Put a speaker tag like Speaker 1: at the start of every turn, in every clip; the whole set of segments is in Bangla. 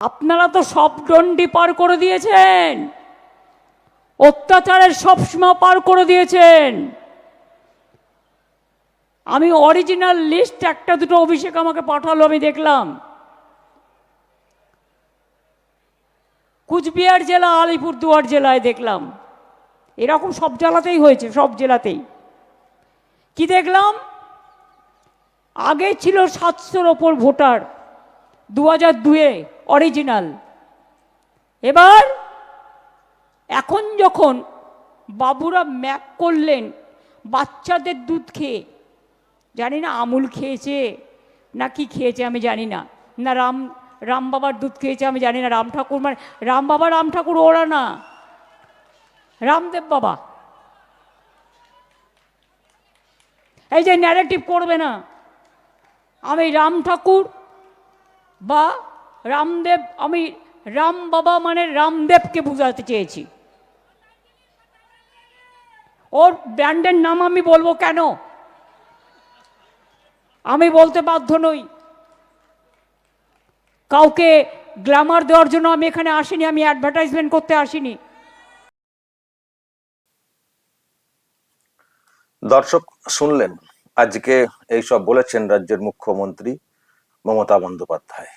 Speaker 1: আপনারা তো সব ডন্ডি পার করে দিয়েছেন। অত্যাচারের সব সীমা পার করে দিয়েছেন। আমি অরিজিনাল লিস্ট একটা দুটো অভিষেক আমাকে পাঠালো, আমি দেখলাম। কুচবিহার জেলা, আলিপুরদুয়ার জেলায় দেখলাম। এরকম সব জেলাতেই হয়েছে, সব জেলাতেই। কি দেখলাম? আগে ছিল সাতশোর ওপর ভোটার দু হাজার দুয়ে অরিজিনাল এবার, এখন যখন বাবুরা ম্যাপ করলেন, বাচ্চাদের দুধ খেয়ে, জানি না আমুল খেয়েছে না কি খেয়েছে আমি জানি না না রাম রাম বাবার দুধ খেয়েছে আমি জানি না, রাম ঠাকুর মানে রাম বাবা, রাম ঠাকুর ওরা না, রামদেব বাবা। এই যে ন্যারেটিভ করবে না, আমি রাম ঠাকুর বা রামদেব, আমি রাম বাবা মানে রামদেবকে বোঝাতে চেয়েছি। ওর ব্র্যান্ডের নাম আমি বলব কেন? আমি বলতে বাধ্য নই। কাউকে গ্ল্যামার দেওয়ার জন্য আমি এখানে আসিনি, আমি অ্যাডভার্টাইজমেন্ট করতে আসিনি।
Speaker 2: দর্শক, শুনলেন। আজকে এইসব বলেছেন রাজ্যের মুখ্যমন্ত্রী মমতা বন্দ্যোপাধ্যায়।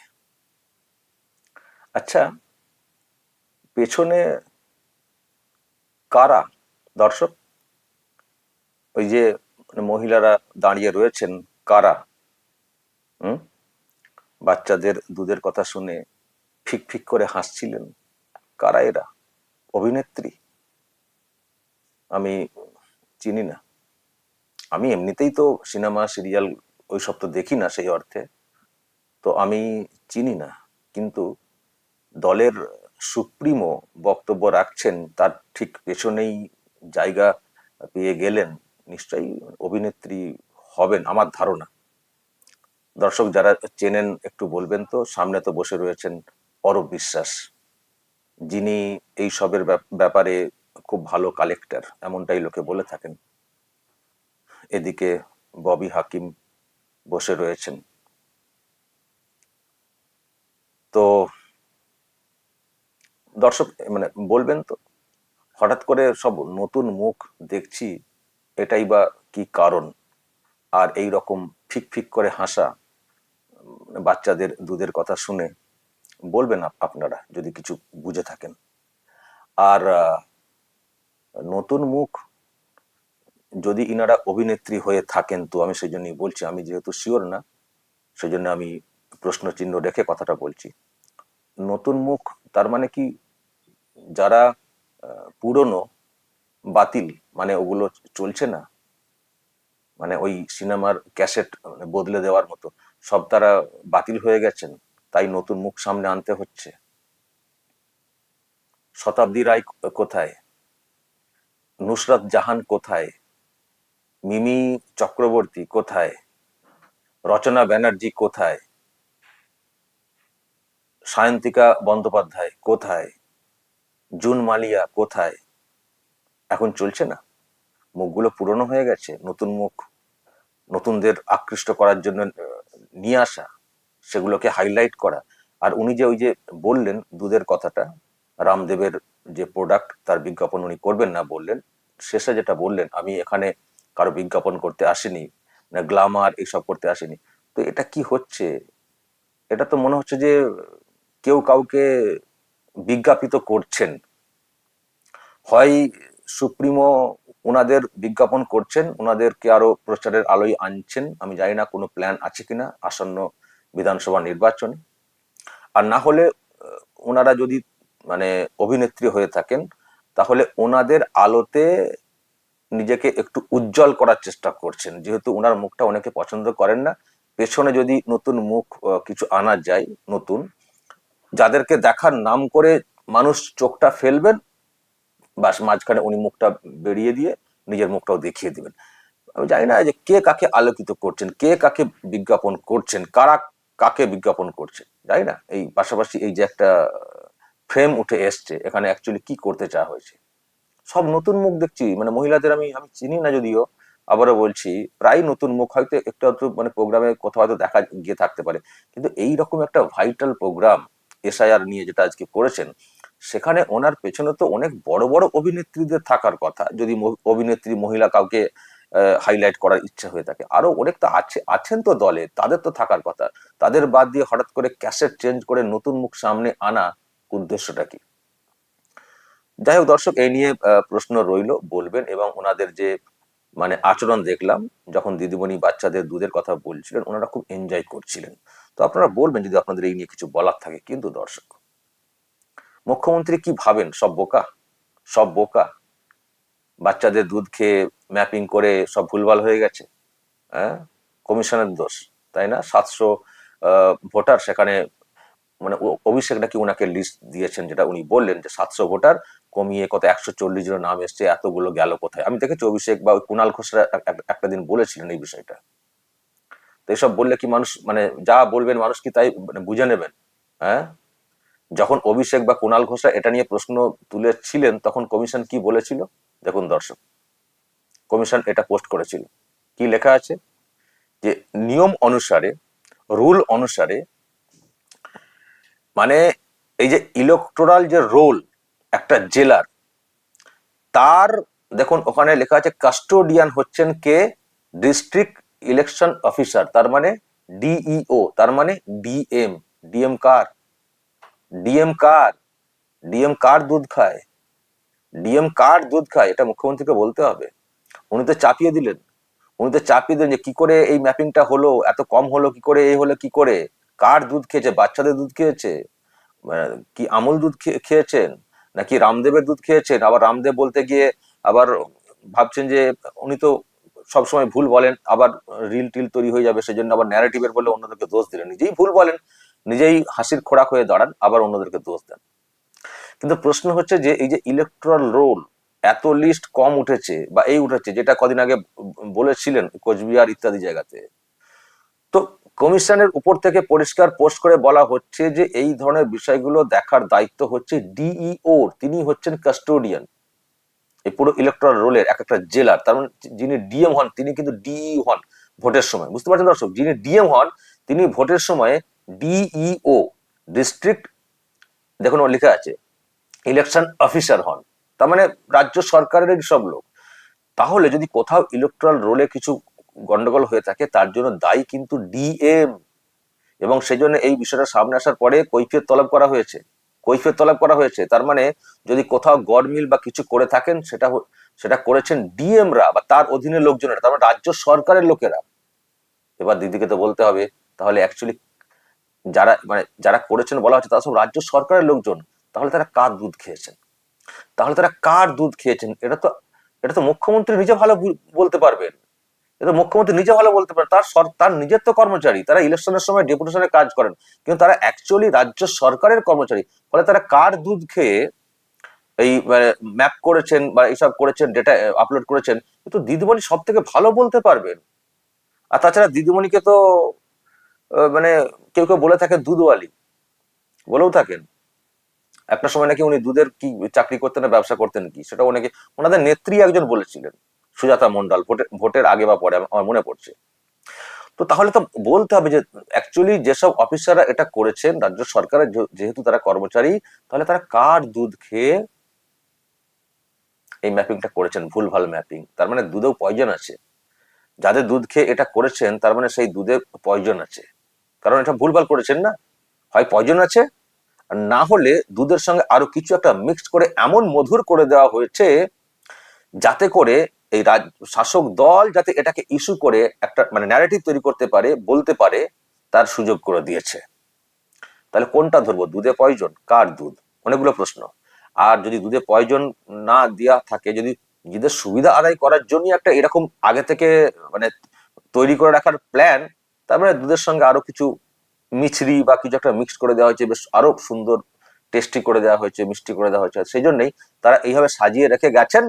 Speaker 2: আচ্ছা পেছনে কারা দর্শক? ওই যে মানে মহিলারা দাঁড়িয়ে রয়েছেন, কারা? হুম? বাচ্চাদের দুধের কথা শুনে ফিক ফিক করে হাসছিলেন। কারা এরা? অভিনেত্রী? আমি চিনি না। আমি এমনিতেই তো সিনেমা, সিরিয়াল ওইসব তো দেখি না সেই অর্থে। তো আমি চিনি না। কিন্তু দলের সুপ্রিমো বক্তব্য রাখছেন, তার ঠিক পেছনেই জায়গা পেয়ে গেলেন। নিশ্চয়ই অভিনেত্রী হবেন আমার ধারণা। দর্শক যারা চেনেন একটু বলবেন তো, সামনে তো বসে রয়েছেন অরূপ বিশ্বাস। যিনি এই সবের ব্যাপ- ব্যাপারে খুব ভালো কালেক্টর এমনটাই লোকে বলে থাকেন। এদিকে ববি হাকিম বসে রয়েছেন। তো দর্শক মানে বলবেন তো, হঠাৎ করে সব নতুন মুখ দেখছি, এটাই বা কি কারণ? আর এই রকম ফিক ফিক করে হাসা বাচ্চাদের দুধের কথা শুনে বলবেন আপনারা যদি কিছু বুঝে থাকেন। আর নতুন মুখ যদি ইনারা অভিনেত্রী হয়ে থাকেন তো আমি সেই জন্যই বলছি, আমি যেহেতু শিওর না, সেই জন্য আমি প্রশ্ন চিহ্ন রেখে কথাটা বলছি। নতুন মুখ, তার মানে কি যারা পুরনো, বাতিল মানে ওগুলো চলছে না মানে ওই সিনেমার ক্যাসেট মানে বদলে দেওয়ার মতো, সব তারা বাতিল হয়ে গেছেন, তাই নতুন মুখ সামনে আনতে হচ্ছে। শতাব্দী রায় কোথায়? নুসরাত জাহান কোথায়? মিমি চক্রবর্তী কোথায়? রচনা ব্যানার্জি কোথায়? সায়ন্তিকা বন্দ্যোপাধ্যায় কোথায়? জুন মালিয়া কোথায়? এখন চলছে না। মুখগুলো পুরনো হয়ে গেছে, নতুন মুখ। নতুনদের আকৃষ্ট করার জন্য নিয়ে আসা, সেগুলোকে হাইলাইট করা। আর উনি যে ওই যে বললেন দুধের কথাটা, রামদেবের যে প্রোডাক্ট তার বিজ্ঞাপন উনি করবেন না বললেন, শেষে যেটা বললেন, আমি এখানে কারও বিজ্ঞাপন করতে আসিনি না গ্লামার এইসব করতে আসিনি। তো এটা কি হচ্ছে? এটা তো মনে হচ্ছে যে কেউ কাউকে বিজ্ঞাপিত করছেন। হয় সুপ্রিমো ওনাদের বিজ্ঞাপন করছেন ওনাদেরকে আরও প্রচারের আলোয় আনছেন, আমি জানি না কোনো প্ল্যান আছে কিনা, আসন্ন বিধানসভা নির্বাচনে। আর না হলে ওনারা যদি মানে অভিনেত্রী হয়ে থাকেন, তাহলে ওনাদের আলোতে নিজেকে একটু উজ্জ্বল করার চেষ্টা করছেন। যেহেতু ওনার মুখটা অনেকে পছন্দ করেন না, পেছনে যদি নতুন মুখ কিছু আনা যায়, নতুন যাদেরকে দেখার নাম করে মানুষ চোখটা ফেলবেন, বাস মাঝখানে উনি মুখটা বেরিয়ে দিয়ে নিজের মুখটাও দেখিয়ে দিবেন। আমি জানি না যে কে কাকে আলোকিত করছেন, কে কাকে বিজ্ঞাপন করছেন, কারা কাকে বিজ্ঞাপন করছে জানি না। এই পাশাপাশি এই যে একটা ফ্রেম উঠে এসছে, এখানে অ্যাকচুয়ালি কি করতে চাওয়া হয়েছে। সব নতুন মুখ দেখছি মানে মহিলাদের আমি আমি চিনি না যদিও, আবারও বলছি, প্রায় নতুন মুখ হয়তো একটু মানে প্রোগ্রামে কোথাও হয়তো দেখা গিয়ে থাকতে পারে, কিন্তু এই রকম একটা ভাইটাল প্রোগ্রাম এসআইআর নিয়ে যেটা আজকে করেছেন, সেখানে ওনার পেছনে তো অনেক বড় বড় অভিনেত্রীদের থাকার কথা। যদি অভিনেত্রী মহিলা কাউকে হাইলাইট করার ইচ্ছা হয়ে থাকে। আরও অনেক তো আছে, আছেন তো দলে, তাদের তো থাকার কথা। তাদের বাদ দিয়ে হঠাৎ করে ক্যাসেট চেঞ্জ করে নতুন মুখ সামনে আনা উদ্দেশ্যটা কি? যাই হোক দর্শক এই নিয়ে প্রশ্ন রইল, বলবেন এবং ওনাদের যে মানে আচরণ দেখলাম, যখন দিদিমণি বাচ্চাদের দুধের কথা বলছিলেন, ওনারা খুব এনজয় করছিলেন। তো আপনারা বলবেন যদি আপনাদের এই নিয়ে কিছু বলার থাকে, কিন্তু দর্শক। মুখ্যমন্ত্রী কি ভাবেন? সব বোকা? সব বোকা? বাচ্চাদের দুধ খেয়ে ম্যাপিং করে সব ভুলভাল হয়ে গেছে? হ্যাঁ? কমিশনের দোষ, তাই না? সাতশো ভোটার সেখানে মানে অভিষেক নাকি ওনাকে লিস্ট দিয়েছেন, যেটা উনি বললেন যে সাতশো ভোটার কমিয়ে কত একশো চল্লিশ জনের নাম এসছে, এতগুলো গেল কোথায়? আমি দেখেছি অভিষেক বা কুণাল ঘোষরা এক- এক- একটা দিন বলেছিলেন এই বিষয়টা। এসব বললে কি মানুষ মানে যা বলবেন মানুষ কি তাই মানে বুঝে নেবেন? হ্যাঁ? যখন অভিষেক বা কুণাল ঘোষরা এটা নিয়ে প্রশ্ন তুলেছিলেন, তখন কমিশন কি বলেছিল? দেখুন দর্শক, কমিশন এটা পোস্ট করেছিল। কি লেখা আছে? যে নিয়ম অনুসারে, রুল অনুসারে মানে এই যে ইলেকটোরাল যে রোল একটা জেলার, তার দেখুন ওখানে লেখা আছে কাস্টোডিয়ান হচ্ছেন কে? ডিস্ট্রিক্ট ইলেকশন অফিসার তার মানে ডিইও তার মানে ডিএম ডিএম কার? ডিএম কার? ডিএম কার দুধ খায়? ডিএম কার দুধ খায়? এটা মুখ্যমন্ত্রীকে বলতে হবে। উনি তো চাপিয়ে দিলেন। উনি তো চাপিয়ে দিলেন যে কি করে এই ম্যাপিংটা হলো, এত কম হলো, কি করে এই হলো, কি করে? কার দুধ খেয়েছে? বাচ্চাদের দুধ খেয়েছে? কি আমুল দুধ খেয়ে- খেয়েছেন? নাকি রামদেবের দুধ খেয়েছেন? আবার রামদেব বলতে গিয়ে আবার ভাবছেন যে উনি তো সবসময় ভুল বলেন, আবার রিল টিল তৈরি হয়ে যাবে, সেজন্য আবার ন্যারেটিভের বলে অন্যদেরকে দোষ দিলেন। নিজেই ভুল বলেন, নিজেই হাসির খোরাক হয়ে দাঁড়ান, আবার অন্যদেরকে দোষ দেন। কিন্তু প্রশ্ন হচ্ছে যে, এই যে ইলেকট্রাল রোল এত লিস্ট কম উঠেছে বা এই উঠেছে, যেটা কদিন আগে বলেছিলেন কোচবিহার ইত্যাদি জায়গাতে, তো কমিশনের উপর থেকে পরিষ্কার পোস্ট করে বলা হচ্ছে যে, এই ধরনের বিষয়গুলো দেখার দায়িত্ব হচ্ছে ডিইও তিনি হচ্ছেন কাস্টোডিয়ান এই পুরো ইলেকট্রাল রোলের এক একটা জেলার, তার মানে যিনি ডিএম হন, তিনি কিন্তু ডিই হন ভোটের সময়। বুঝতে পারছেন দর্শক? যিনি ডিএম হন, তিনি ভোটের সময় ডিইও ডিস্ট্রিক্ট দেখুন ওর লেখা আছে ইলেকশন অফিসার হন। তার মানে রাজ্য সরকারের সব লোক। তাহলে যদি কোথাও ইলেকট্রাল রোলে কিছু গন্ডগোল হয়ে থাকে, তার জন্য দায়ী কিন্তু ডিএম এবং সেজন্য এই বিষয়টা সামনে আসার পরে কৈফিয়ত তলব করা হয়েছে। কৈফিয়ত তলব করা হয়েছে। তার মানে যদি কোথাও গডমিল বা কিছু করে থাকেন, সেটা সেটা করেছেন ডিএমরা বা তার অধীনে লোকজনেরা, তার মানে রাজ্য সরকারের লোকেরা। এবার দিদিকে তো বলতে হবে, তাহলে অ্যাকচুয়ালি যারা মানে যারা করেছেন বলা হচ্ছে, তারা সব রাজ্য সরকারের লোকজন। তাহলে তারা কার দুধ খেয়েছেন? তাহলে তারা কার দুধ খেয়েছেন? এটা তো এটা তো মুখ্যমন্ত্রী নিজে ভালো বলতে পারবেন। এটা মুখ্যমন্ত্রী নিজে ভালো বলতে পারেন তার তার নিজের তো কর্মচারী, তারা ইলেকশনের সময় ডেপুটেশনে কাজ করেন, কিন্তু তারা অ্যাকচুয়ালি রাজ্য সরকারের কর্মচারী, ফলে তারা কার দুধ খেয়ে এই ম্যাপ করেছেন বা এইসব করেছেন ডেটা আপলোড করেছেন কিন্তু দিদিমণি সব থেকে ভালো বলতে পারবেন। আর তাছাড়া দিদিমণিকে তো মানে কেউ কেউ বলে থাকেন দুধওয়ালি, বলেও থাকেন। একটা সময় নাকি উনি দুধের কি চাকরি করতেন না, ব্যবসা করতেন কি, সেটা অনেকে ওনাদের নেত্রী একজন বলেছিলেন। সুজাতা মন্ডল ভোটের আগে বা পরে, আমার মনে পড়ছে। তো তাহলে তো বলতে হবে যে অ্যাকচুয়ালি যেসব অফিসাররা এটা করেছেন, রাজ্য সরকারের যেহেতু তারা কর্মচারী, তাহলে তারা কার দুধ খেয়ে এই ম্যাপিংটা করেছেন, ভুলভাল ম্যাপিং তার মানে দুধেও পয়জন আছে। যাদের দুধ খেয়ে এটা করেছেন, তার মানে সেই দুধে পয়জন আছে। কারণ এটা ভুলভাল করেছেন না? হয় পয়জন আছে? না হলে দুধের সঙ্গে আরও কিছু একটা মিক্সড করে এমন মধুর করে দেওয়া হয়েছে, যাতে করে এই রাজ, শাসক দল যাতে এটাকে ইস্যু করে একটা মানে ন্যারেটিভ তৈরি করতে পারে, বলতে পারে, তার সুযোগ করে দিয়েছে। তাহলে কোনটা ধরবো? দুধে পয়জন? কার দুধ? অনেকগুলো প্রশ্ন। আর যদি দুধে পয়জন না দেওয়া থাকে, যদি নিজেদের সুবিধা আদায় করার জন্য একটা এরকম আগে থেকে মানে তৈরি করে রাখার প্ল্যান তারপরে দুধের সঙ্গে আরও কিছু মিছরি বা কিছু একটা মিক্স করে দেওয়া হয়েছে, বেশ আরও সুন্দর টেস্টি করে দেওয়া হয়েছে, মিষ্টি করে দেওয়া হয়েছে। সেই জন্যই তারা এইভাবে সাজিয়ে রেখে গেছেন।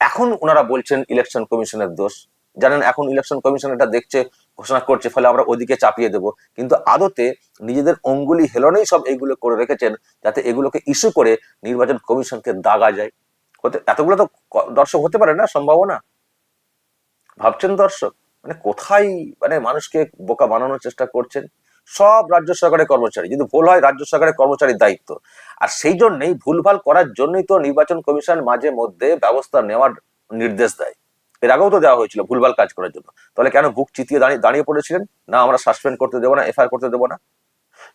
Speaker 2: এখন ওনারা বলছেন ইলেকশন কমিশনের দোষ। জানেন, এখন ইলেকশন কমিশন এটা দেখছে, ঘোষণা করছে, ফলে আমরা ওদিকে চাপিয়ে দেব। কিন্তু আদতে নিজেদের অঙ্গুলি হেলনেই সব এইগুলো করে রেখেছেন, যাতে এগুলোকে ইস্যু করে নির্বাচন কমিশনকে দাগা যায়। হতে এতগুলো তো দর্শক হতে পারে না, সম্ভাবনা? ভাবছেন দর্শক? মানে কোথায় মানে মানুষকে বোকা বানানোর চেষ্টা করছেন? সব রাজ্য সরকারের কর্মচারী। যদি ভুল হয়, রাজ্য সরকারের কর্মচারীর দায়িত্ব। আর সেই জন্যই ভুলভাল করার জন্যই তো নির্বাচন কমিশন মাঝে মধ্যে ব্যবস্থা নেওয়ার নির্দেশ দেয়। এর আগেও তো দেওয়া হয়েছিল ভুলভাল কাজ করার জন্য। তাহলে কেন বুক চিতিয়ে দাঁড়িয়ে দাঁড়িয়ে পড়েছিলেন? না, আমরা সাসপেন্ড করতে দেবো না, এফআইআর করতে দেবো না।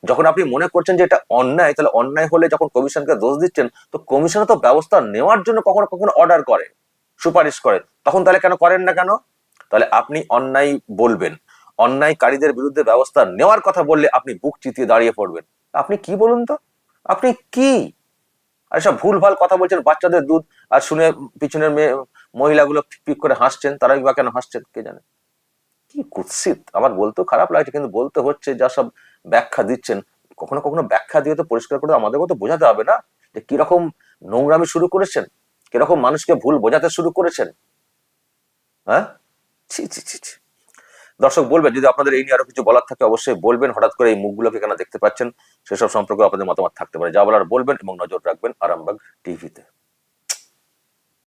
Speaker 2: যখন আপনি মনে করছেন যে এটা অন্যায়, তাহলে অন্যায় হলে যখন কমিশনকে দোষ দিচ্ছেন, তো কমিশন তো ব্যবস্থা নেওয়ার জন্য কখনো কখনো অর্ডার করে সুপারিশ করে তখন তাহলে কেন করেন না কেন? তাহলে আপনি অন্যায় বলবেন। অন্যায়কারীদের বিরুদ্ধে ব্যবস্থা নেওয়ার কথা বললে আপনি বুক চিতিয়ে দাঁড়িয়ে পড়বেন। আপনি কি বলুন তো? আপনি কি? আর সব ভুলভাল কথা বলছেন, বাচ্চাদের দুধ আর শুনে পিছনের মেয়ে, মহিলাগুলো পিক করে হাসছেন, তারাই বা কেন হাসছেন, কে জানে? কি কুৎসিত, আমার বলতেও খারাপ লাগছে, কিন্তু বলতে হচ্ছে যা সব ব্যাখ্যা দিচ্ছেন, কখনো কখনো ব্যাখ্যা দিয়ে তো পরিষ্কার করে আমাদেরকেও তো বোঝাতে হবে না, যে কীরকম নোংরামি শুরু করেছেন, কীরকম মানুষকে ভুল বোঝাতে শুরু করেছেন হ্যাঁ? ছি ছি ছি ছি। দর্শক বলবেন, যদি আপনাদের এই নিয়ে আরও কিছু বলার থাকে অবশ্যই বলবেন, হঠাৎ করে এই মুখগুলোকে কেন দেখতে পাচ্ছেন? সেসব সম্পর্কে আপনাদের মতামত থাকতে পারে। যা বলার বলবেন এবং নজর রাখবেন আরামবাগ টিভিতে।